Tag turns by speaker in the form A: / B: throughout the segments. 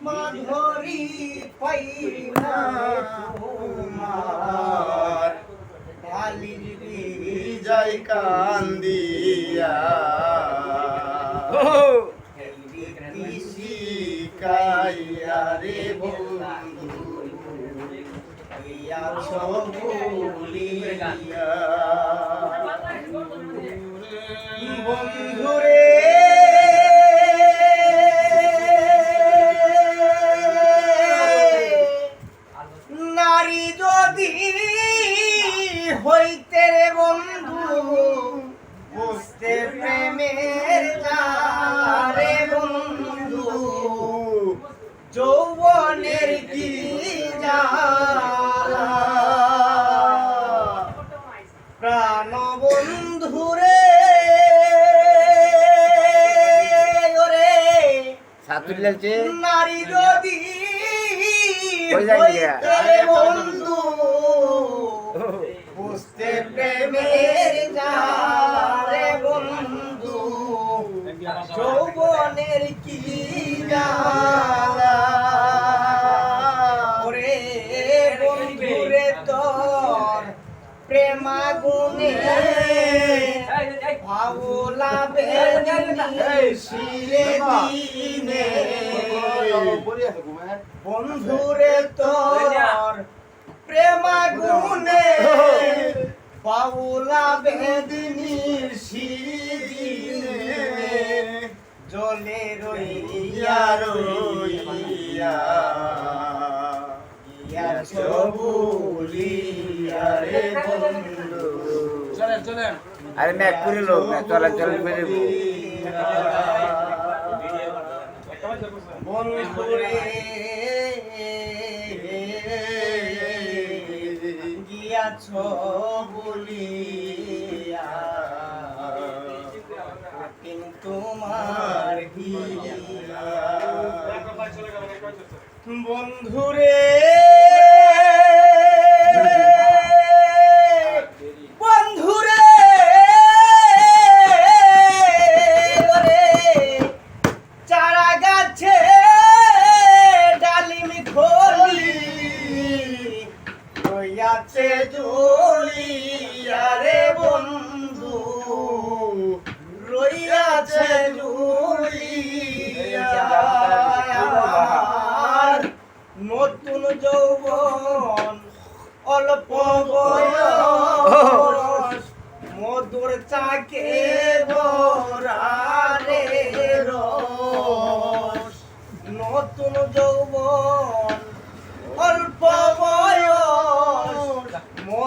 A: মাধুরী পাই না তোমার কালির
B: যাই কান্দিয়া শিকাইয়া রে বন্ধু
A: ইয়া সবুলিয়া বন্ধুরে যৌবনের কি প্রাণ বন্ধুরে ওরে।
C: সাতুল্লাল
A: নারী যদি
C: ওই যাই
A: প্রেমাগুনে ভাবলা বেদিনে শিরে দিনে বন্ধুরে তোর প্রেমাগুনে পাউলা বেদিনীর শিরিনে জলে রইয়া রইয়া
C: আরে ম্যাক করে লোক ম্যাক চলা চল করে
A: গিয়াছ কিন্তু বন্ধুরে হইয়াছে জুলিয়া রে বন্ধু, রইয়াছে জুলিয়া। নতুন যৌবন অল্প বয়স, মধুর চাকে ভরারে রস। নতুন যৌবন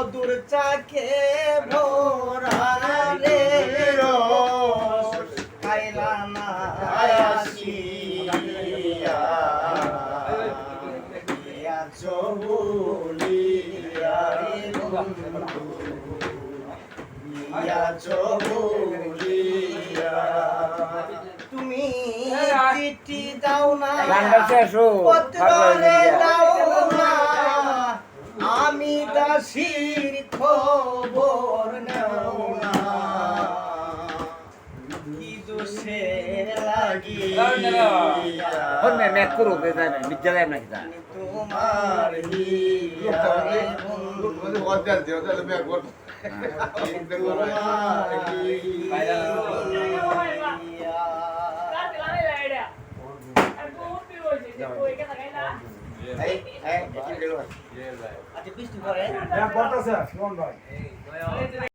A: মধুর চাকে রস খাইলা না আসিয়া ইয়া চবুলিয়া তুমি চিঠি দাও না। পত্রে
C: হয়ে
A: দাও দাসির খবর নেও না কি দোষে লাগিয়া
C: ফোন মে ম্যাক করো কে জানে বিদ্যালয় নাকি তা?
A: তোমার হিয়া রে বন্ধু
C: এই এই কি গেল
A: আচ্ছা বৃষ্টি করে
D: বলতেছে